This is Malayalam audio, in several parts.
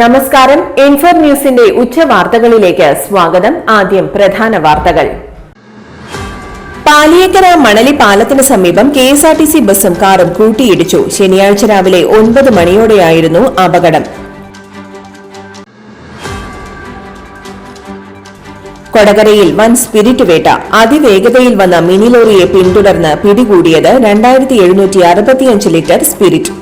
നമസ്കാരം. ഇൻഫോർ ന്യൂസിന്റെ ഉച്ചവാർത്തകളിലേക്ക് സ്വാഗതം. ആദ്യം പ്രധാന വാർത്തകൾ. പാലിയേക്കര മണലി പാലത്തിന് സമീപം K S R T C ബസും കാറും കൂട്ടിയിടിച്ചു. ശനിയാഴ്ച രാവിലെ ഒൻപത് മണിയോടെയായിരുന്നു അപകടം. കൊടകരയിൽ വൻ സ്പിരിറ്റ് വേട്ട. അതിവേഗതയിൽ വന്ന മിനി ലോറിയെ പിന്തുടർന്ന് പിടികൂടിയത് രണ്ടായിരത്തി എഴുന്നൂറ്റി അറുപത്തിയഞ്ച് ലിറ്റർ സ്പിരിറ്റ്.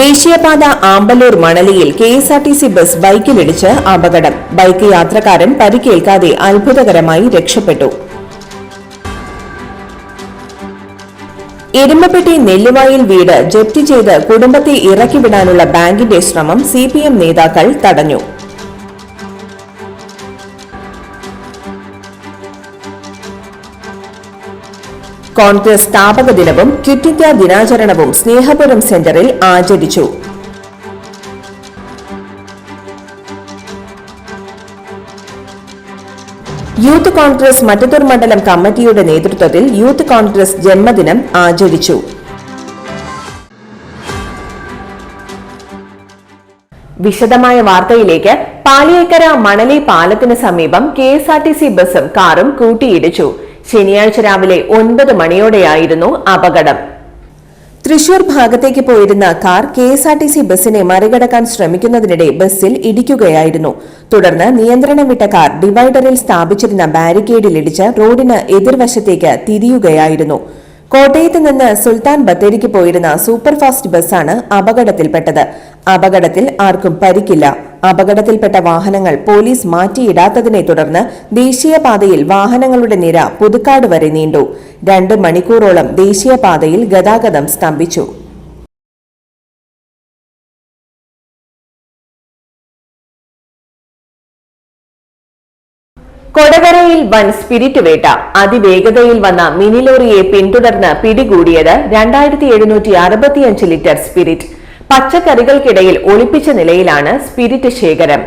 ദേശീയപാത Amballur മണലിയിൽ K S R T C bus ബൈക്കിലിടിച്ച് അപകടം. ബൈക്ക് യാത്രക്കാരൻ പരിക്കേൽക്കാതെ അത്ഭുതകരമായി രക്ഷപ്പെട്ടു. എരുമപ്പെട്ടി നെല്ലുവായിൽ വീട് ജപ്തി ചെയ്ത് കുടുംബത്തെ ഇറക്കിവിടാനുള്ള ബാങ്കിന്റെ ശ്രമം സി നേതാക്കൾ തടഞ്ഞു. കോൺഗ്രസ് സ്ഥാപക ദിനവും ക്വിറ്റ് ഇന്ത്യ ദിനാചരണവും സ്നേഹപുരം സെന്ററിൽ ആചരിച്ചു. യൂത്ത് കോൺഗ്രസ് മറ്റത്തൂർ മണ്ഡലം കമ്മിറ്റിയുടെ നേതൃത്വത്തിൽ യൂത്ത് കോൺഗ്രസ് ജന്മദിനം ആചരിച്ചു. വിശദമായ വാർത്തയിലേക്ക് പാലിയേക്കര മണലി പാലത്തിന് സമീപം K S R T C ബസും കാറും കൂട്ടിയിടിച്ചു. ശനിയാഴ്ച രാവിലെ ഒൻപത് മണിയോടെയായിരുന്നു അപകടം. തൃശൂർ ഭാഗത്തേക്ക് പോയിരുന്ന car K S R T C ബസിനെ മറികടക്കാൻ ശ്രമിക്കുന്നതിനിടെ ബസ്സിൽ ഇടിക്കുകയായിരുന്നു. തുടർന്ന് നിയന്ത്രണം വിട്ട കാർ ഡിവൈഡറിൽ സ്ഥാപിച്ചിരുന്ന ബാരിക്കേഡിൽ ഇടിച്ച് റോഡിന് എതിർവശത്തേക്ക് തിരിയുകയായിരുന്നു. കോട്ടയത്ത് നിന്ന് സുൽത്താൻ ബത്തേരിക്ക് പോയിരുന്ന സൂപ്പർഫാസ്റ്റ് ബസ്സാണ് അപകടത്തിൽപ്പെട്ടത്. അപകടത്തിൽ ആർക്കും പരിക്കില്ല. അപകടത്തിൽപ്പെട്ട വാഹനങ്ങൾ പോലീസ് മാറ്റിയിടാത്തതിനെ തുടർന്ന് ദേശീയപാതയിൽ വാഹനങ്ങളുടെ നിര പുതുക്കാട് വരെ നീണ്ടു. രണ്ട് മണിക്കൂറോളം ദേശീയപാതയിൽ ഗതാഗതം സ്തംഭിച്ചു. കൊടകരയിൽ വൻ സ്പിരിറ്റ് വേട്ട. അതിവേഗതയിൽ വന്ന മിനി ലോറിയെ പിന്തുടർന്ന് പിടികൂടിയത് രണ്ടായിരത്തി എഴുന്നൂറ്റി അറുപത്തിയഞ്ച് ലിറ്റർ സ്പിരിറ്റ് പച്ചക്കറികൾക്കിടയിൽ ഒളിപ്പിച്ച നിലയിലാണ് സ്പിരിറ്റ് ശേഖരം.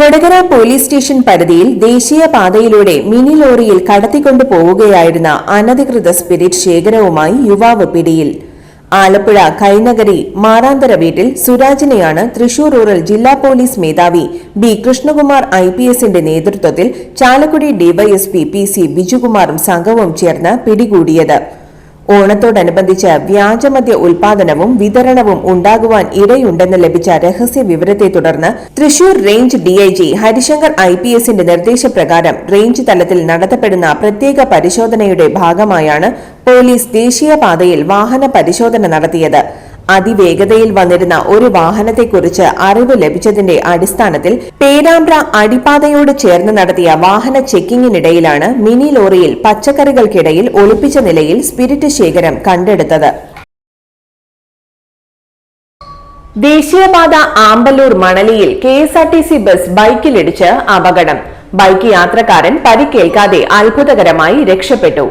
കൊടകര പോലീസ് സ്റ്റേഷൻ പരിധിയിൽ ദേശീയപാതയിലൂടെ മിനി ലോറിയിൽ കടത്തിക്കൊണ്ടു പോവുകയായിരുന്ന അനധികൃത സ്പിരിറ്റ് ശേഖരവുമായി യുവാവ് പിടിയിൽ. ആലപ്പുഴ കൈനഗരി മാറാന്തര വീട്ടിൽ സുരാജിനെയാണ് തൃശൂർ റൂറൽ ജില്ലാ പോലീസ് മേധാവി ബി കൃഷ്ണകുമാർ ഐ പി എസിന്റെ നേതൃത്വത്തിൽ Chalakudy D Y S P P C ബിജുകുമാറും സംഘവും ചേർന്ന് പിടികൂടിയത്. ഓണത്തോടനുബന്ധിച്ച് വ്യാജമദ്യ ഉൽപാദനവും വിതരണവും ഉണ്ടാകുവാൻ ഇടയുണ്ടെന്ന് ലഭിച്ച രഹസ്യ വിവരത്തെ തുടർന്ന് Thrissur range D I G Harishankar I P എസിന്റെ നിർദ്ദേശപ്രകാരം റേഞ്ച് തലത്തിൽ നടത്തപ്പെടുന്ന പ്രത്യേക പരിശോധനയുടെ ഭാഗമായാണ് പോലീസ് ദേശീയപാതയിൽ വാഹന പരിശോധന നടത്തിയത്. അതിവേഗതയിൽ വന്നിരുന്ന ഒരു വാഹനത്തെക്കുറിച്ച് അറിവ് ലഭിച്ചതിന്റെ അടിസ്ഥാനത്തിൽ പേരാമ്പ്ര അടിപ്പാതയോട് ചേർന്ന് നടത്തിയ വാഹന ചെക്കിങ്ങിനിടയിലാണ് മിനി ലോറിയിൽ പച്ചക്കറികൾക്കിടയിൽ ഒളിപ്പിച്ച നിലയിൽ സ്പിരിറ്റ് ശേഖരം കണ്ടെടുത്തത്. ദേശീയപാത Amballur മണലിയിൽ K S R T C bus ബൈക്കിലിടിച്ച് അപകടം. ബൈക്ക് യാത്രക്കാരൻ പരിക്കേൽക്കാതെ അത്ഭുതകരമായി രക്ഷപ്പെട്ടു.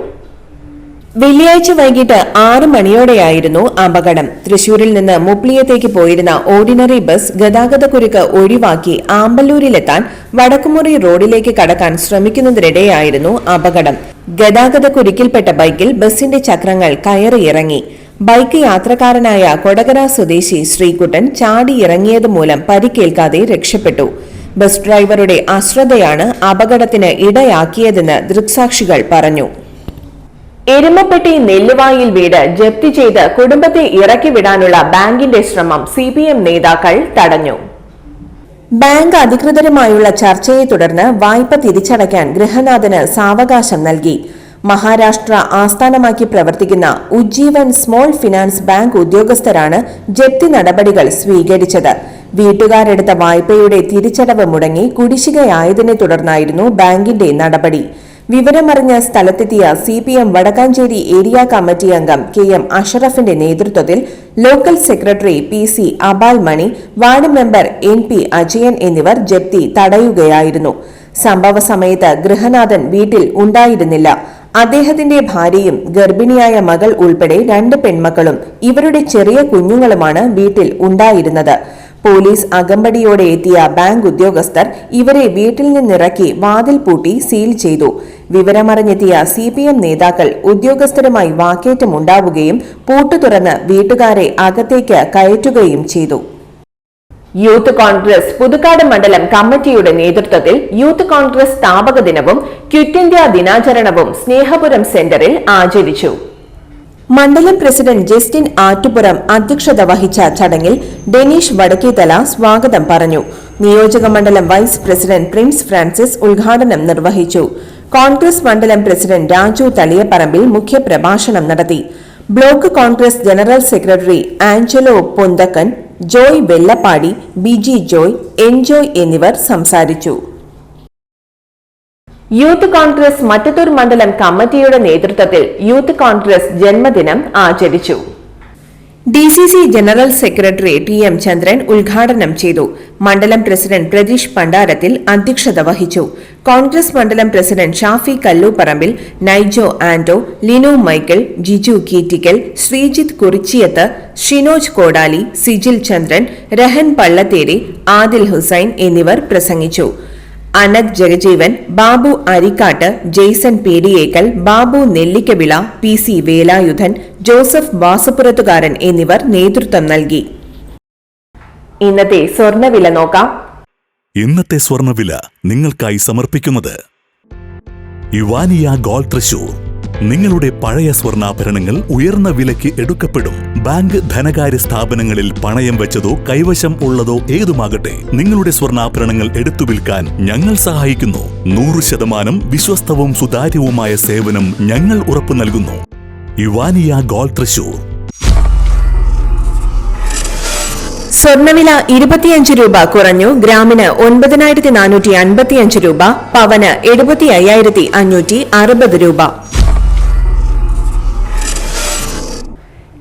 വെള്ളിയാഴ്ച വൈകിട്ട് ആറ് മണിയോടെയായിരുന്നു അപകടം. തൃശൂരിൽ നിന്ന് മുപ്ലിയത്തേക്ക് പോയിരുന്ന ഓർഡിനറി ബസ് ഗതാഗതക്കുരുക്ക് ഒഴിവാക്കി ആമ്പല്ലൂരിലെത്താൻ വടക്കുമുറി റോഡിലേക്ക് കടക്കാൻ ശ്രമിക്കുന്നതിനിടെയായിരുന്നു അപകടം. ഗതാഗതക്കുരുക്കിൽപ്പെട്ട ബൈക്കിൽ ബസിന്റെ ചക്രങ്ങൾ കയറിയിറങ്ങി ബൈക്ക് യാത്രക്കാരനായ കൊടകര സ്വദേശി ശ്രീകുട്ടൻ ചാടിയിറങ്ങിയത് മൂലം പരിക്കേൽക്കാതെ രക്ഷപ്പെട്ടു. ബസ് ഡ്രൈവറുടെ അശ്രദ്ധയാണ് അപകടത്തിന് ഇടയാക്കിയതെന്ന് ദൃക്സാക്ഷികൾ പറഞ്ഞു. എരുമപ്പെട്ടി നെല്ലുവായിൽ വീട് ജപ്തി ചെയ്ത് കുടുംബത്തെ ഇറക്കിവിടാനുള്ള ബാങ്കിന്റെ ശ്രമം സി നേതാക്കൾ തടഞ്ഞു. ബാങ്ക് അധികൃതരുമായുള്ള ചർച്ചയെ തുടർന്ന് വായ്പ തിരിച്ചടയ്ക്കാൻ ഗൃഹനാഥന് സാവകാശം നൽകി. മഹാരാഷ്ട്ര ആസ്ഥാനമാക്കി പ്രവർത്തിക്കുന്ന ഉജ്ജീവൻ സ്മോൾ ഫിനാൻസ് ബാങ്ക് ഉദ്യോഗസ്ഥരാണ് ജപ്തി നടപടികൾ സ്വീകരിച്ചത്. വീട്ടുകാരെടുത്ത വായ്പയുടെ തിരിച്ചടവ് മുടങ്ങി കുടിശ്ശികയായതിനെ തുടർന്നായിരുന്നു ബാങ്കിന്റെ നടപടി. വിവരമറിഞ്ഞ സ്ഥലത്തെത്തിയ C P M Vadakkanchery area committee അംഗം കെ എം അഷറഫിന്റെ നേതൃത്വത്തിൽ local secretary P C Abal Mani ward member N P Ajayan എന്നിവർ ജപ്തി തടയുകയായിരുന്നു. സംഭവ സമയത്ത് ഗൃഹനാഥൻ വീട്ടിൽ ഉണ്ടായിരുന്നില്ല. അദ്ദേഹത്തിന്റെ ഭാര്യയും ഗർഭിണിയായ മകൾ ഉൾപ്പെടെ രണ്ട് പെൺമക്കളും ഇവരുടെ ചെറിയ കുഞ്ഞുങ്ങളുമാണ് വീട്ടിൽ ഉണ്ടായിരുന്നത്. പോലീസ് അകമ്പടിയോടെ എത്തിയ ബാങ്ക് ഉദ്യോഗസ്ഥർ ഇവരെ വീട്ടിൽ നിന്നിറക്കി വാതിൽ പൂട്ടി സീൽ ചെയ്തു. വിവരമറിഞ്ഞെത്തിയ സി പി എം നേതാക്കൾ ഉദ്യോഗസ്ഥരുമായി വാക്കേറ്റമുണ്ടാവുകയും പൂട്ടു തുറന്ന് വീട്ടുകാരെ അകത്തേക്ക് കയറ്റുകയും ചെയ്തു. യൂത്ത് കോൺഗ്രസ് പുതുക്കാട് മണ്ഡലം കമ്മിറ്റിയുടെ നേതൃത്വത്തിൽ യൂത്ത് കോൺഗ്രസ് സ്ഥാപക ദിനവും ക്വിറ്റ് ഇന്ത്യ ദിനാചരണവും സ്നേഹപുരം സെന്ററിൽ ആചരിച്ചു. മണ്ഡലം പ്രസിഡന്റ് ജസ്റ്റിൻ ആറ്റുപുറം അധ്യക്ഷത വഹിച്ച ചടങ്ങിൽ ഡെനീഷ് വടക്കേതല സ്വാഗതം പറഞ്ഞു. നിയോജക മണ്ഡലം വൈസ് പ്രസിഡന്റ് പ്രിൻസ് ഫ്രാൻസിസ് ഉദ്ഘാടനം നിർവഹിച്ചു. കോൺഗ്രസ് മണ്ഡലം പ്രസിഡന്റ് രാജു തളിയപ്പറമ്പിൽ മുഖ്യപ്രഭാഷണം നടത്തി. Block Congress general secretary Angelo Ponthakkan Joy Vellappadi Biji Joy Enjoy എന്നിവർ സംസാരിച്ചു. യൂത്ത് കോൺഗ്രസ് മറ്റത്തൂർ മണ്ഡലം കമ്മിറ്റിയുടെ നേതൃത്വത്തിൽ യൂത്ത് കോൺഗ്രസ് ജന്മദിനം ആചരിച്ചു. D C C general secretary T M Chandran ഉദ്ഘാടനം ചെയ്തു. മണ്ഡലം പ്രസിഡന്റ് പ്രതീഷ് പണ്ടാരത്തിൽ അധ്യക്ഷത വഹിച്ചു. കോൺഗ്രസ് മണ്ഡലം പ്രസിഡന്റ് ഷാഫി കല്ലൂപ്പറമ്പിൽ നൈജോ ആന്റോ ലിനു മൈക്കിൾ ജിജു കീറ്റിക്കൽ ശ്രീജിത്ത് കുറിച്ചിയത്ത് ഷിനോജ് കോടാലി സിജിൽ ചന്ദ്രൻ രഹൻ പള്ളത്തേരി ആദിൽ ഹുസൈൻ എന്നിവർ പ്രസംഗിച്ചു. അനത് ജഗജീവൻ ബാബു അരിക്കാട്ട് ജെയ്സൺ പേടിയേക്കൽ ബാബു നെല്ലിക്കവിള പി സി വേലായുധൻ ജോസഫ് വാസപ്പുറത്തുകാരൻ എന്നിവർ നേതൃത്വം നൽകി. ഇന്നത്തെ സ്വർണവില നോക്കാം. ഇന്നത്തെ സ്വർണവില നിങ്ങൾക്കായി സമർപ്പിക്കുന്നത് ഇവാനിയ ഗോൾ തൃശൂർ. നിങ്ങളുടെ പഴയ സ്വർണാഭരണങ്ങൾ ഉയർന്ന വിലയ്ക്ക് എടുക്കപ്പെടും. ബാങ്ക് ധനകാര്യ സ്ഥാപനങ്ങളിൽ പണയം വെച്ചതോ കൈവശം ഉള്ളതോ ഏതുമാകട്ടെ നിങ്ങളുടെ സ്വർണാഭരണങ്ങൾ എടുത്തു വിൽക്കാൻ ഞങ്ങൾ സഹായിക്കുന്നു. നൂറ് ശതമാനം വിശ്വസ്തവും സുതാര്യവുമായ സേവനം ഞങ്ങൾ ഉറപ്പു നൽകുന്നു. യുവാനിയ ഗോൾഡ് തൃശൂർ. സ്വർണവില ഇരുപത്തിയഞ്ച് രൂപ കുറഞ്ഞു. ഗ്രാമിന് ഒൻപതിനായിരത്തി നാനൂറ്റി അൻപത്തിയഞ്ച് രൂപ പവന് എഴുപത്തി അയ്യായിരത്തി അഞ്ഞൂറ്റി അറുപത് രൂപ.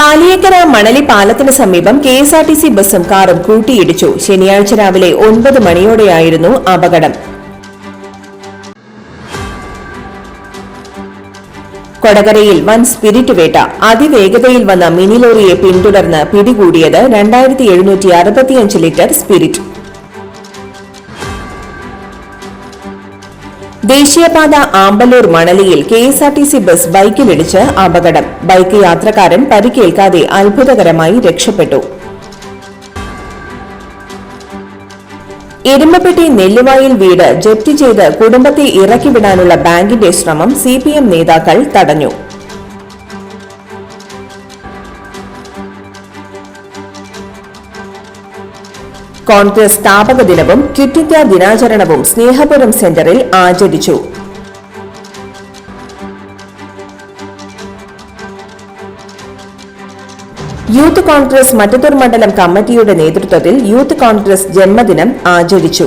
പാലിയേക്കര മണലി പാലത്തിന് സമീപം K S R T C ബസും കാറും കൂട്ടിയിടിച്ചു. ശനിയാഴ്ച രാവിലെ ഒൻപത് മണിയോടെയായിരുന്നു അപകടം. കൊടകരയിൽ വൻ സ്പിരിറ്റ് വേട്ട. അതിവേഗതയിൽ വന്ന മിനി ലോറിയെ പിന്തുടർന്ന് പിടികൂടിയത് രണ്ടായിരത്തി എഴുന്നൂറ്റി അറുപത്തിയഞ്ച് ലിറ്റർ സ്പിരിറ്റ്. ദേശീയപാത Amballur മണലിയിൽ K S R T C bus ബൈക്കിലിടിച്ച് അപകടം. ബൈക്ക് യാത്രക്കാരൻ പരിക്കേൽക്കാതെ അത്ഭുതകരമായി രക്ഷപ്പെട്ടു. എരുമപ്പെട്ടി നെല്ലുവായിൽ വീട് ജപ്തി ചെയ്ത് കുടുംബത്തെ ഇറക്കിവിടാനുള്ള ബാങ്കിന്റെ ശ്രമം സി നേതാക്കൾ തടഞ്ഞു. കോൺഗ്രസ് സ്ഥാപക ദിനവും ക്വിറ്റ് ഇന്ത്യ ദിനാചരണവും സ്നേഹപുരം സെന്ററിൽ ആചരിച്ചു. യൂത്ത് കോൺഗ്രസ് മറ്റത്തൂർ മണ്ഡലം കമ്മിറ്റിയുടെ നേതൃത്വത്തിൽ യൂത്ത് കോൺഗ്രസ് ജന്മദിനം ആചരിച്ചു.